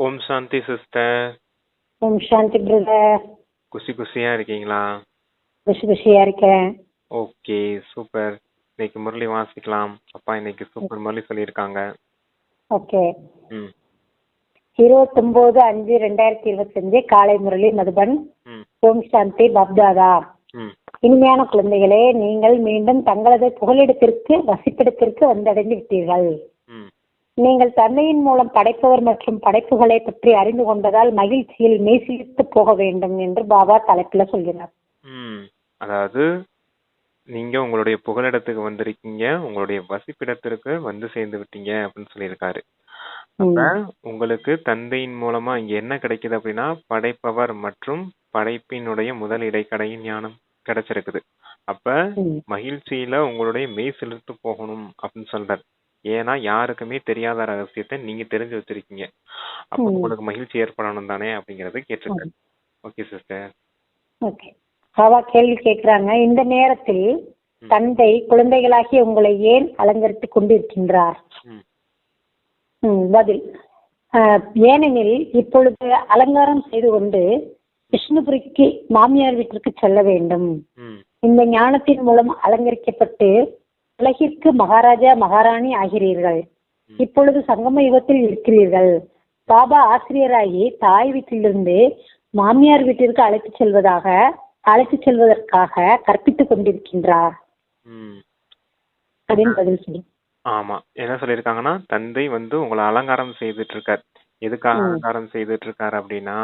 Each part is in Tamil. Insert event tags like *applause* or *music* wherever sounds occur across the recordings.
ஓம் சாந்தி சிஸ்டர். ஓம் சாந்தி பிரதர். குஷி குஷியா இருக்கீங்களா? குஷி குஷியா இருக்கேன். Okay super. இன்னைக்கு முரளி வாசிக்கலாம். அப்பா இன்னைக்கு சூப்பர் முரளி சொல்லியிருக்காங்க. ஓகே. ம். இருபத்தொன்பது அஞ்சு ரெண்டாயிரத்தி இருபத்தஞ்சு காலை முரளி மதுபன். ஓம் சாந்தி பப்தாதா. இனிமையான குழந்தைகளே நீங்கள் மீண்டும் தங்களது புகலிடத்திற்கு வசிப்பிடத்திற்கு வந்தடைந்து விட்டீர்கள். நீங்கள் தந்தையின் மூலம் படைப்பவர் மற்றும் படைப்புகளை பற்றி அறிந்து கொண்டதால் மகிழ்ச்சியில் மெய்சிலித்து போக வேண்டும் என்று பாபா தலைப்புல சொல்கிறார். அதாவது நீங்க உங்களுடைய புகலிடத்துக்கு வந்திருக்கீங்க உங்களுடைய வசிப்பிடத்திற்கு வந்து சேர்ந்து விட்டீங்க அப்படின்னு சொல்லியிருக்காரு. அப்ப உங்களுக்கு தந்தையின் மூலமா இங்க என்ன கிடைக்குது அப்படின்னா படைப்பவர் மற்றும் படைப்பினுடைய முதல் இடைக்கடையின் ஞானம் கிடைச்சிருக்குது. அப்ப. மகிழ்ச்சியில உங்களுடைய மெய் செலுத்து போகணும் அப்படின்னு சொல்றாரு. ஏன்னா யாருக்குமே தெரியாத ரகசியத்தை நீங்க தெரிஞ்சு வச்சிருக்கீங்க. அப்ப ம். உங்களுக்கு மகிழ்ச்சி ஏற்படணும் தானே அப்படிங்கறது கேட்டிருக்காரு ஓகே சிஸ்டர். ஓகே. பாபா கேள்வி கேட்கிறாங்க இந்த நேரத்தில் தந்தை குழந்தைகளாகிய உங்களை ஏன் அலங்கரித்துக் கொண்டிருக்கின்றார்? ம். ம், பதில். ஆஹ், ஏனெனில் இப்பொழுது அலங்காரம் செய்து கொண்டு விஷ்ணுபுரிக்கு மாமியார் வீட்டிற்கு செல்ல வேண்டும். ம். இந்த ஞானத்தின் மூலம் அலங்கரிக்கப்பட்டு உலகிற்கு மகாராஜா மகாராணி ஆகிறீர்கள். இப்பொழுது சங்கம யுகத்தில் இருக்கிறீர்கள். பாபா ஆசிரியராகி தாய் வீட்டிலிருந்து மாமியார் வீட்டிற்கு அழைத்துச் செல்வதாக அழைத்துச் செல்வதற்காக கற்பித்துக் கொண்டிருக்கின்றார். ம். அப்படின்னு பதில் சொல்லி. ஆமா. என்ன சொல்லியிருக்காங்கன்னா தந்தை வந்து உங்களை அலங்காரம் செய்துட்டு இருக்கார் எதுக்காக அலங்காரம் செய்துட்டு இருக்காரு அப்படின்னா.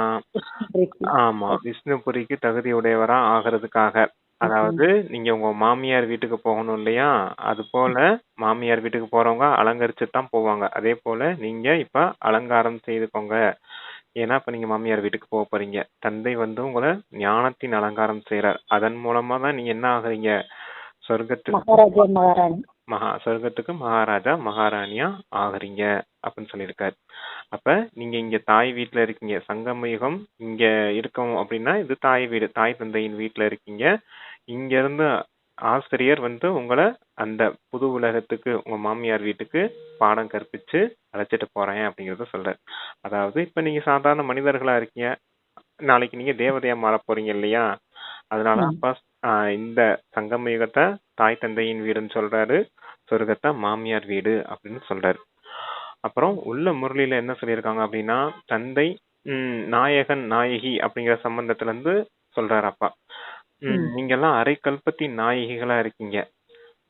ஆமா விஷ்ணுபுரிக்கு தகுதியுடையவரா ஆகிறதுக்காக. அதாவது நீங்க உங்க மாமியார் வீட்டுக்கு போகணும் இல்லையா? அது போல மாமியார் வீட்டுக்கு போறவங்க அலங்கரிச்சு தான் போவாங்க. அதே போல நீங்க இப்ப அலங்காரம் செய்துக்கோங்க. ஏன்னா இப்ப நீங்க மாமியார் வீட்டுக்கு போக போறீங்க. தந்தை வந்து உங்களை ஞானத்தின் அலங்காரம் செய்யறார் அதன் மூலமா தான் நீங்க என்ன ஆகுறீங்க? சொர்க்கத்துக்கு மகாராஜா மகாராணி. மகா சொர்க்கத்துக்கு மகாராஜா மகாராணியா ஆகுறீங்க அப்படின்னு சொல்லியிருக்காரு. அப்ப நீங்க இங்க தாய் வீட்ல இருக்கீங்க. சங்கம யுகம் இங்க இருக்கோம் அப்படின்னா இது தாய் வீடு தாய் தந்தையின் வீட்ல இருக்கீங்க. இங்க இருந்து ஆசிரியர் வந்து உங்களை அந்த புது உலகத்துக்கு உங்க மாமியார் வீட்டுக்கு பாடம் கற்பிச்சு அழைச்சிட்டு போறேன் அப்படிங்கறத சொல்றாரு. அதாவது இப்ப நீங்க சாதாரண மனிதர்களா இருக்கீங்க. நாளைக்கு நீங்க தேவதையா மாற போறீங்க இல்லையா? அதனால அப்பா இந்த சங்கம யுகத்தை தாய் தந்தையின் வீடுன்னு சொல்றாரு. சொர்க்கத்தை மாமியார் வீடு அப்படின்னு சொல்றாரு. அப்புறம் உள்ள முரளியில என்ன சொல்லியிருக்காங்க அப்படின்னா தந்தை ம், நாயகன் நாயகி அப்படிங்கிற சம்பந்தத்துல இருந்து சொல்றாரு அப்பா. நீங்க எல்லாம் அரை கல்பத்தி நாயகிகளா இருக்கீங்க.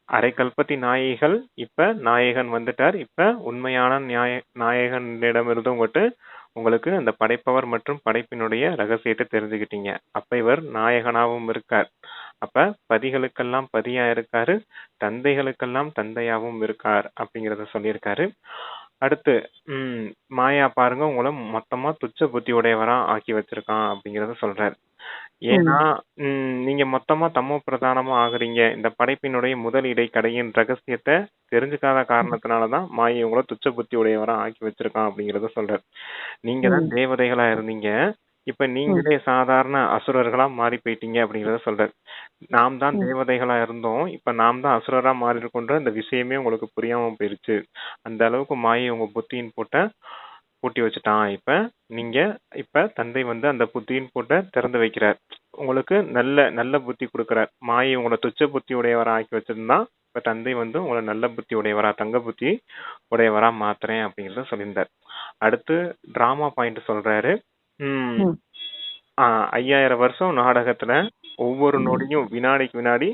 அரை கல்பத்தி நாயகிகள் இப்ப நாயகன் வந்துட்டார். இப்ப உண்மையான நியாய நாயகனிடமிருந்து உங்கள்கிட்ட உங்களுக்கு அந்த படைப்பவர் மற்றும் படைப்பினுடைய ரகசியத்தை தெரிஞ்சுக்கிட்டீங்க. அப்ப இவர் நாயகனாகவும் இருக்கார். அப்ப பதிகளுக்கெல்லாம் பதியா இருக்காரு. தந்தைகளுக்கெல்லாம் தந்தையாகவும் இருக்கார் அப்படிங்கிறத சொல்லியிருக்காரு. அடுத்து ம் மாயா பாருங்க உங்களை மொத்தமா துச்ச புத்தி உடையவரா ஆக்கி வச்சிருக்கான் அப்படிங்கறத சொல்றாரு. ஏன்னா ம், நீங்க மொத்தமா தமோ பிரதானமா ஆகுறீங்க. இந்த படைப்பினுடைய முதல் இடைக்கடையின் ரகசியத்தை தெரிஞ்சுக்காத காரணத்தினாலதான் மாயை உங்களை துச்ச புத்தி உடையவரா ஆக்கி வச்சிருக்கான் அப்படிங்கறத சொல்றாரு. நீங்க தான் தேவதைகளா இருந்தீங்க. இப்ப நீங்களே சாதாரண அசுரர்களா மாறி போயிட்டீங்க அப்படிங்கறத சொல்றாரு. நாம் தான் தேவதைகளா இருந்தோம். இப்ப நாம் தான் அசுரரா மாறி இருக்கோன்ற இந்த விஷயமே உங்களுக்கு புரியாம போயிருச்சு. அந்த அளவுக்கு மாயை உங்க புத்தியின் போட்ட பூட்டி வச்சுட்டான். இப்ப நீங்க இப்ப தந்தை வந்து அந்த புத்தியின் பூட்டை திறந்து வைக்கிறார். உங்களுக்கு நல்ல நல்ல புத்தி கொடுக்கிறார். மாயை உங்களை துச்ச புத்தி உடையவரா ஆக்கி வச்சிருந்தா இப்ப தந்தை வந்து உங்களை நல்ல புத்தி உடையவரா தங்க புத்தி உடையவரா மாத்துறேன் அப்படிங்கறத சொல்லியிருந்தார். அடுத்து டிராமா பாயிண்ட் சொல்றாரு. ஐயாயிரம் வருஷம் நாடகத்துல ஒவ்வொரு நொடியும் வினாடிக்கு வினாடி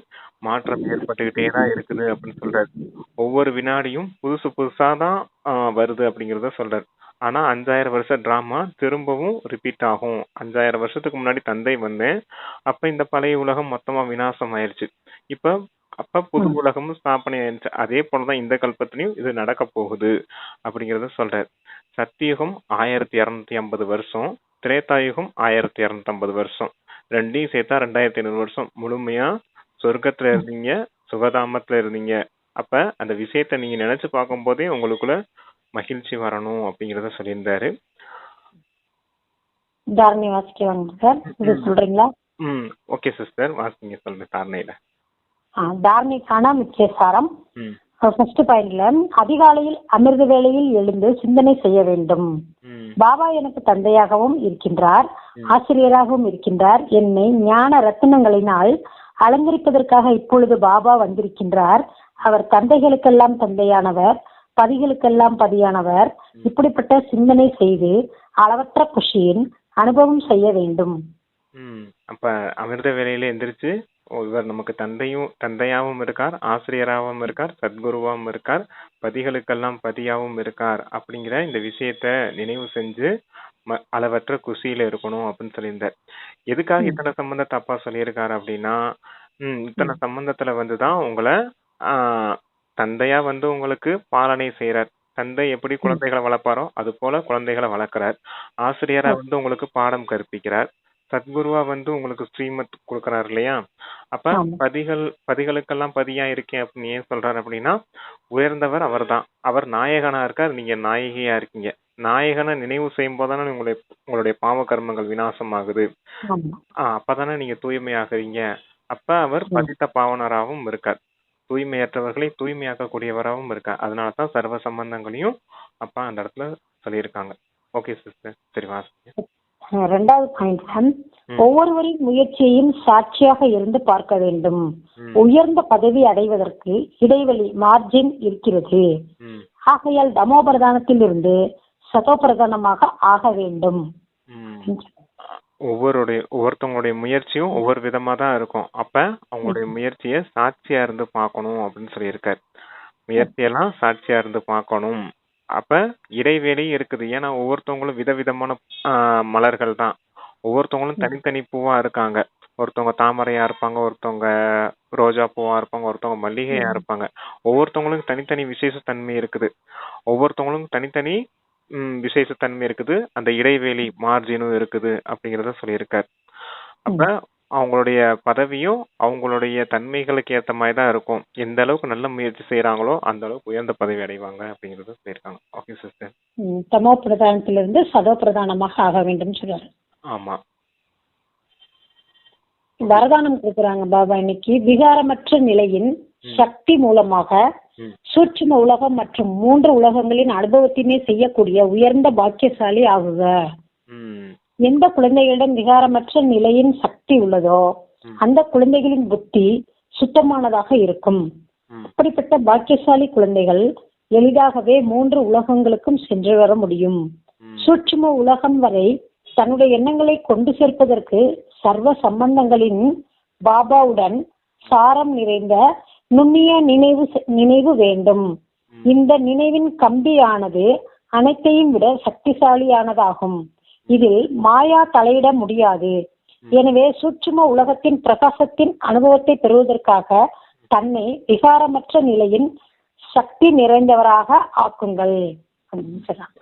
மாற்றம் ஏற்பட்டுக்கிட்டே தான் இருக்குது அப்படின்னு சொல்றாரு. ஒவ்வொரு வினாடியும் புதுசு புதுசா தான் ஆஹ் வருது அப்படிங்கறத சொல்றாரு. ஆனா அஞ்சாயிரம் வருஷ டிராமா திரும்பவும் ரிப்பீட் ஆகும். அஞ்சாயிரம் வருஷத்துக்கு முன்னாடி தந்தை வந்தேன். அப்ப இந்த பழைய உலகம் மொத்தமா விநாசம் ஆயிருச்சு இப்ப அப்ப புது உலகமும் ஸ்தாபனை ஆயிருச்சு. அதே போலதான் இந்த கல்பத்திலையும் இது நடக்க போகுது அப்படிங்கறத சொல்றாரு. சத்தியுகம் ஆயிரத்தி இருநூத்தி ஐம்பது வருஷம் திரேதாயுகம் ஆயிரத்தி இருநூத்தி ஐம்பது வருஷம். ரெண்டையும் சேர்த்தா ரெண்டாயிரத்தி ஐநூறு வருஷம். முழுமையா சொர்க்கத்துல இருந்தீங்க சுகதாமத்துல இருந்தீங்க. அப்ப அந்த விஷயத்த நீங்க நினைச்சு பார்க்கும் போதே உங்களுக்குள்ள மகிழ்ச்சி வரணும் அப்படிங்கறத சொல்லியிருந்தாரு. தாரணி வாசிக்கலாங்க சார். இது சொல்றீங்களா? ம். Okay sister. வாசிங்க சொல்லுங்க தாரணையில. தாரணிக்கான முக்கிய சாரம். ஃபர்ஸ்ட் பாயிண்ட்ல அதிகாலையில் அமிர்த வேளையில் எழுந்து சிந்தனை செய்ய வேண்டும். பாபா எனக்கு தந்தையாகவும் இருக்கின்றார். ஆசிரியராகவும் இருக்கின்றார். என்னை ஞான ரத்தினங்களினால் அலங்கரிப்பதற்காக இப்பொழுது பாபா வந்திருக்கின்றார். அவர் தந்தைகளுக்கெல்லாம் தந்தையானவர். பதிகளுக்கெல்லாம் பதியானவர் இப்படிப்பட்ட சிந்தனை செய்து அளவற்ற குஷியின் அனுபவம் செய்ய வேண்டும். அப்ப அமிர்த வேலையில எந்திரிச்சு இவர் நமக்கு தந்தையும் தந்தையாவும் இருக்கார் ஆசிரியராகவும் இருக்கார் சத்குருவாவும் இருக்கார் பதிகளுக்கெல்லாம் பதியாவும் இருக்கார் அப்படிங்கிற இந்த விஷயத்த நினைவு செஞ்சு அளவற்ற குஷியில இருக்கணும் அப்படின்னு சொல்லியிருந்தார் எதுக்காக. இத்தனை சம்பந்தத்தை அப்பா சொல்லியிருக்காரு அப்படின்னா ம் இத்தனை சம்பந்தத்துல வந்துதான் உங்களை ஆஹ், தந்தையா வந்து உங்களுக்கு பாலனை செய்யறார் தந்தை எப்படி குழந்தைகளை வளர்ப்பாரோ அது போல குழந்தைகளை வளர்க்கிறார். ஆசிரியரா வந்து உங்களுக்கு பாடம் கற்பிக்கிறார். சத்குருவா வந்து உங்களுக்கு ஸ்ரீமத் கொடுக்கறாரு இல்லையா? அப்ப ஆமா. பதிகள் பதிகளுக்கெல்லாம் பதியா இருக்கேன் அப்படின்னு ஏன் சொல்றாரு அப்படின்னா உயர்ந்தவர் அவர்தான். அவர் நாயகனா இருக்கார் நீங்க நாயகியா இருக்கீங்க. நாயகனை நினைவு செய்யும் போதானே உங்களுடைய உங்களுடைய பாவ கர்மங்கள் விநாசம் ஆகுது ஆமா. ஆஹ் அப்பதானே நீங்க தூய்மையாகுறீங்க. அப்ப அவர் ம். பதித்த பாவனராகவும் இருக்கார். தூய்மையற்றவர்களை தூய்மையாக்கக்கூடியவராகவும் இருக்கார் அதனாலதான் சர்வ சம்பந்தங்களையும் அப்பா அந்த இடத்துல சொல்லியிருக்காங்க ஓகே சிஸ்டர் சரி வாசிங்க ரெண்டாவது பாயிண்ட் ம். ஒவ்வொருவரின் முயற்சியையும் சாட்சியாக இருந்து பார்க்க வேண்டும். உயர்ந்த பதவி அடைவதற்கு இடைவெளி மார்ஜின் இருக்கிறது. ஆகையால் தமோபிரதானத்தில் இருந்து சதோபிரதானமாக ஆக வேண்டும். ஒவ்வொருடைய ஒவ்வொருத்தவங்களுடைய முயற்சியும் ஒவ்வொரு விதமா தான் இருக்கும். அப்ப அவங்களுடைய முயற்சியை சாட்சியா இருந்து பார்க்கணும் அப்படின்னு சொல்லியிருக்காரு. முயற்சியெல்லாம் சாட்சியா இருந்து பார்க்கணும். அப்ப இடைவெளி இருக்குது. ஏன்னா ஒவ்வொருத்தவங்களும் விதவிதமான ஆஹ், மலர்கள் தான். ஒவ்வொருத்தவங்களும் தனித்தனி பூவா இருக்காங்க. ஒருத்தவங்க தாமரையா இருப்பாங்க ஒருத்தவங்க ரோஜா பூவா இருப்பாங்க ஒருத்தவங்க மல்லிகையா இருப்பாங்க. ஒவ்வொருத்தவங்களுக்கும் தனித்தனி விசேஷத்தன்மை இருக்குது. ஒவ்வொருத்தவங்களுக்கும் தனித்தனி விசேஷத்தன்மை இருக்குது. அந்த இடைவெளி மார்ஜினும் இருக்குது அப்படிங்கறத சொல்லியிருக்காரு. அப்ப அவங்களுடைய பதவியும் அவங்களுடைய தன்மைகளுக்கு ஏத்த மாதிரி தான் இருக்கும். எந்த அளவுக்கு நல்ல முயற்சி செய்யறாங்களோ அந்த அளவுக்கு உயர்ந்த பதவி அடைவாங்க அப்படிங்கறத சொல்லியிருக்காங்க. ஓகே சிஸ்டர் தமோ பிரதானத்திலிருந்து சதோ பிரதானமாக ஆக வேண்டும் சொல்றாரு. ஆமா. வரதானம் கொடுக்குறாங்க பாபா இன்னைக்கு. விகாரமற்ற நிலையின் சக்தி மூலமாக. சூட்சும உலகம் மற்றும் மூன்று உலகங்களின் அனுபவத்தினை செய்யக்கூடிய உயர்ந்த பாக்கியசாலி ஆகுக. எந்த குழந்தைகளிடம் விகாரமற்ற நிலையின் சக்தி உள்ளதோ. அந்த குழந்தைகளின் புத்தி சுத்தமானதாக இருக்கும். அப்படிப்பட்ட பாக்கியசாலி குழந்தைகள் எளிதாகவே மூன்று உலகங்களுக்கும் சென்று வர முடியும். சூட்சும உலகம் வரை தன்னுடைய எண்ணங்களை கொண்டு சேர்ப்பதற்கு சர்வ சம்பந்தங்களின் பாபாவுடன் சாரம் நிறைந்த நுண்ணிய நினைவு நினைவு வேண்டும். இந்த நினைவின் கம்பியானது அனைத்தையும் விட சக்திசாலியானதாகும். இதில் மாயா தலையிட முடியாது. எனவே சூட்சும உலகத்தின் பிரகாசத்தின் அனுபவத்தை பெறுவதற்காக தன்னை விகாரமற்ற நிலையின் சக்தி நிறைந்தவராக ஆக்குங்கள். அப்படின்னு சொல்றாங்க.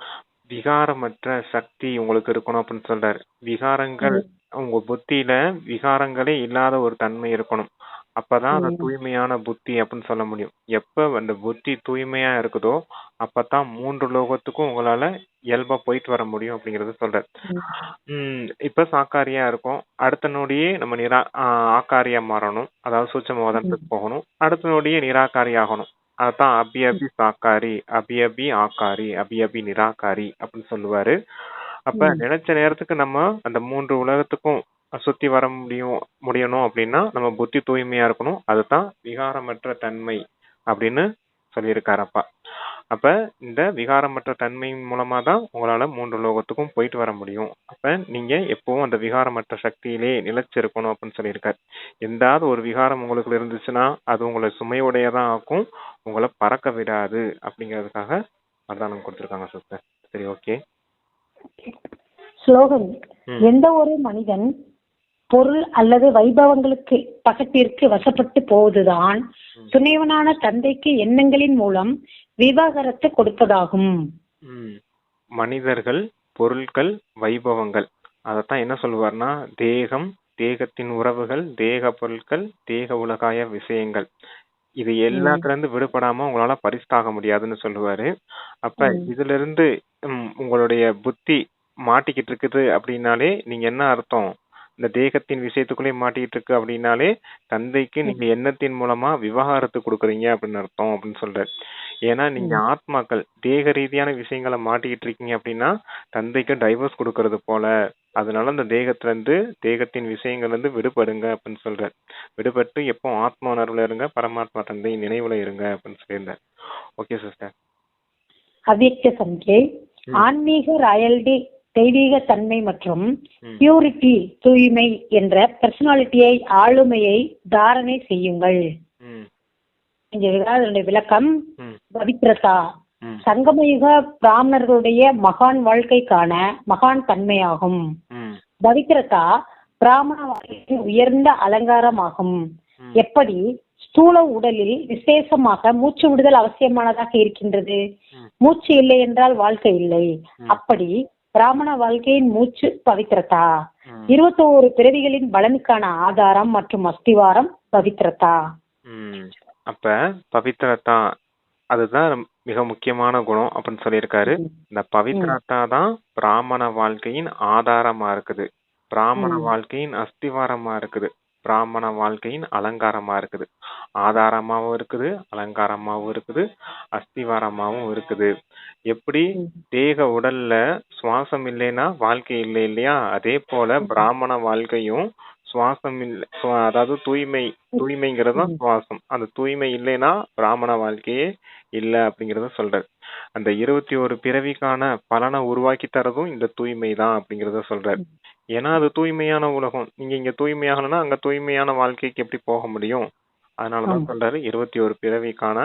விகாரமற்ற சக்தி உங்களுக்கு இருக்கணும் அப்படின்னு சொல்றாரு. விகாரங்கள் உங்க புத்தியில விகாரங்களே இல்லாத ஒரு தன்மை இருக்கணும். அப்பதான் அந்த. தூய்மையான புத்தி அப்படின்னு சொல்ல முடியும். எப்ப அந்த புத்தி தூய்மையா இருக்குதோ அப்பதான் மூன்று லோகத்துக்கும் உங்களால இயல்பா போயிட்டு வர முடியும் அப்படிங்கறத சொல்றாரு. உம் இப்ப சாக்காரியா இருக்கும். அடுத்த நொடியே நம்ம நிரா ஆஹ் ஆக்காரியா மாறணும். அதாவது சூட்சம வதனத்துக்கு போகணும். அடுத்த நொடியே நிராகாரி ஆகணும். அதான் அபி அபி சாக்காரி அபி அபி ஆக்காரி அபி அபி நிராகாரி அப்படின்னு சொல்லுவாரு. அப்ப. நினைச்ச நேரத்துக்கு நம்ம அந்த மூன்று உலகத்துக்கும் சுத்தி வர முடியும் முடியணும் அப்படின்னா நம்ம புத்தி தூய்மையா இருக்கணும். அதுதான் விகாரமற்ற தன்மை அப்படின்னு சொல்லியிருக்காரு அப்பா. அப்ப இந்த விகாரமற்ற தன்மையின் மூலமா தான் உங்களால மூன்று லோகத்துக்கும் போயிட்டு வர முடியும். அப்ப நீங்க எப்பவும் அந்த விகாரமற்ற சக்தியிலே நிலைச்சிருக்கணும் அப்படின்னு சொல்லியிருக்காரு. எந்தாவது ஒரு விகாரம் உங்களுக்கு இருந்துச்சுன்னா அது உங்களை சுமையுடையதான் ஆக்கும். உங்களை பறக்க விடாது அப்படிங்கிறதுக்காக வரதானம் கொடுத்துருக்காங்க சிஸ்டர் சரி ஓகே. ஸ்லோகன் ம். எந்த ஒரு மனிதன் பொருள் அல்லது வைபவங்களுக்கு பகட்டிற்கு வசப்பட்டு போவதுதான் துணைவனான தந்தைக்கு எண்ணங்களின் மூலம் விவாகரத்து கொடுப்பதாகும். மனிதர்கள் பொருட்கள் வைபவங்கள். அதத்தான் என்ன சொல்லுவார்னா தேகம் தேகத்தின் உறவுகள் தேக பொருட்கள் தேக உலகாய விஷயங்கள். இது எல்லாத்துல இருந்து விடுபடாம உங்களால பரிசாக முடியாதுன்னு சொல்லுவாரு. அப்ப. இதுல இருந்து உங்களுடைய புத்தி மாட்டிக்கிட்டு இருக்குது அப்படின்னாலே நீங்க என்ன அர்த்தம்? இந்த தேகத்தின் விஷயத்துக்குள்ளே மாட்டிட்டு இருக்கு அப்படின்னாலே தந்தைக்கு நீங்க எண்ணத்தின் மூலமா விவகாரத்து கொடுக்குறீங்க அப்படின்னு அர்த்தம் அப்படின்னு சொல்றாரு. ஏன்னா நீங்க ஆத்மாக்கள் தேக ரீதியான விஷயங்களை மாட்டிக்கிட்டு இருக்கீங்க அப்படின்னா தந்தைக்கு டைவர்ஸ் கொடுக்கறது போல அதனால அந்த தேகத்துல இருந்து தேகத்தின் விஷயங்கள்ல இருந்து விடுபடுங்க அப்படின்னு சொல்றாரு. விடுபட்டு எப்போ ஆத்மா உணர்வுல இருங்க பரமாத்மா தந்தை நினைவுல இருங்க அப்படின்னு சொல்லியிருந்தார். ஓகே சிஸ்டர் அவ்யக்த சம்கை ஆன்மீக ராயல்டி தெய்வீக தன்மை மற்றும். பியூரிட்டி தூய்மை என்ற பர்சனாலிட்டியை ஆளுமையை தாரணை செய்யுங்கள். அதனுடைய விளக்கம். பவித்ரதா சங்கமயுக பிராமணர்களுடைய மகான் வாழ்க்கைக்கான மகான் தன்மையாகும். பவித்ரதா பிராமண வாழ்க்கையின் உயர்ந்த அலங்காரமாகும். எப்படி? ஸ்தூல உடலில் விசேஷமாக மூச்சு விடுதல் அவசியமானதாக இருக்கின்றது. மூச்சு இல்லை என்றால் வாழ்க்கை இல்லை. அப்படி பிராமண வாழ்க்கையின் மூச்சு பவித்ரதா. இருபத்தோரு பிறவிகளின் பலனுக்கான ஆதாரம் மற்றும் அஸ்திவாரம் பவித்ரதா. அப்ப பவித்ரதா அதுதான் மிக முக்கியமான குணம் அப்படின்னு சொல்லியிருக்காரு. இந்த பவித்ரதா தான் பிராமண வாழ்க்கையின் ஆதாரமா இருக்குது. பிராமண. வாழ்க்கையின் அஸ்திவாரமா இருக்குது. பிராமண வாழ்க்கையின் அலங்காரமா இருக்குது. ஆதாரமாவும் இருக்குது அலங்காரமாவும் இருக்குது அஸ்திவாரமாவும் இருக்குது. எப்படி தேக உடல்ல சுவாசம் இல்லைன்னா வாழ்க்கை இல்லை இல்லையா? அதே போல பிராமண வாழ்க்கையும் சுவாசம் இல்லை. அதாவது தூய்மை தூய்மைங்கிறது தான் சுவாசம். அந்த தூய்மை இல்லைன்னா பிராமண வாழ்க்கையே இல்ல அப்படிங்கறத சொல்றாரு. அந்த இருபத்தி ஒரு பிறவிக்கான பலனை உருவாக்கி தரதும் இந்த தூய்மை தான் அப்படிங்கறத சொல்றாரு. ஏன்னா அது தூய்மையான உலகம். நீங்க இங்க தூய்மையாகணும்னா அங்க தூய்மையான வாழ்க்கைக்கு எப்படி போக முடியும்? அதனாலதான். சொல்றாரு இருபத்தி ஒரு பிறவிக்கான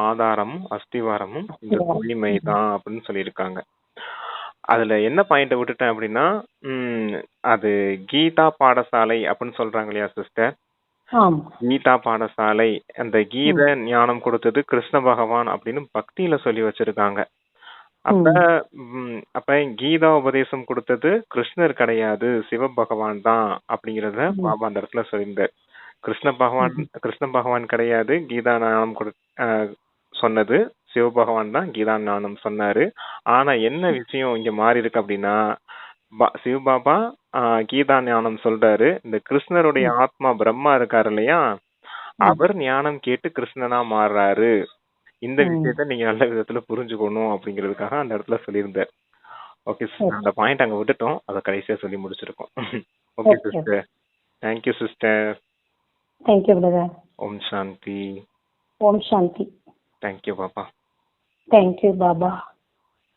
ஆதாரமும் அஸ்திவாரமும் இந்த. தூய்மை தான் அப்படின்னு சொல்லியிருக்காங்க. அதுல என்ன பாயிண்ட விட்டுட்டேன் அப்படின்னா உம் அது கீதா பாடசாலை அப்படின்னு சொல்றாங்க இல்லையா சிஸ்டர் ஆம். கீதா பாடசாலை. அந்த கீத ஞானம் கொடுத்தது கிருஷ்ண பகவான் அப்படின்னு பக்தியில சொல்லி வச்சிருக்காங்க. அப்ப ம், அப்ப கீதா உபதேசம் கொடுத்தது கிருஷ்ணர் கிடையாது சிவபகவான் தான் அப்படிங்கறத பாபா அந்த இடத்துல சொல்லியிருந்தார். கிருஷ்ண பகவான் கிருஷ்ண பகவான் கிடையாது கீதா ஞானம் கொடு சொன்னது. சிவபகவான் தான் கீதா ஞானம் சொன்னாரு. ஆனா என்ன விஷயம் இங்க மாறி இருக்கு அப்படின்னா சிவபாபா கீதா ஞானம் சொல்றாரு. இந்த கிருஷ்ணருடைய ஆத்மா பிரம்மா இருக்காரு இல்லையா? அவர் ஞானம் கேட்டு கிருஷ்ணனா மாறுறாரு. இந்த விஷயத்த நீங்க நல்ல விதத்துல புரிஞ்சுக்கணும் அப்படிங்கிறதுக்காக அந்த இடத்துல சொல்லியிருந்தார். ஓகே சிஸ்டர் அந்த பாயிண்ட் அங்க விட்டுட்டோம். அதை கடைசியா சொல்லி முடிச்சிருக்கோம். *laughs* Okay. Sister thank you sister thank you brother ஓம் சாந்தி. ஓம் சாந்தி. தேங்க்யூ பாப்பா. Thank you Baba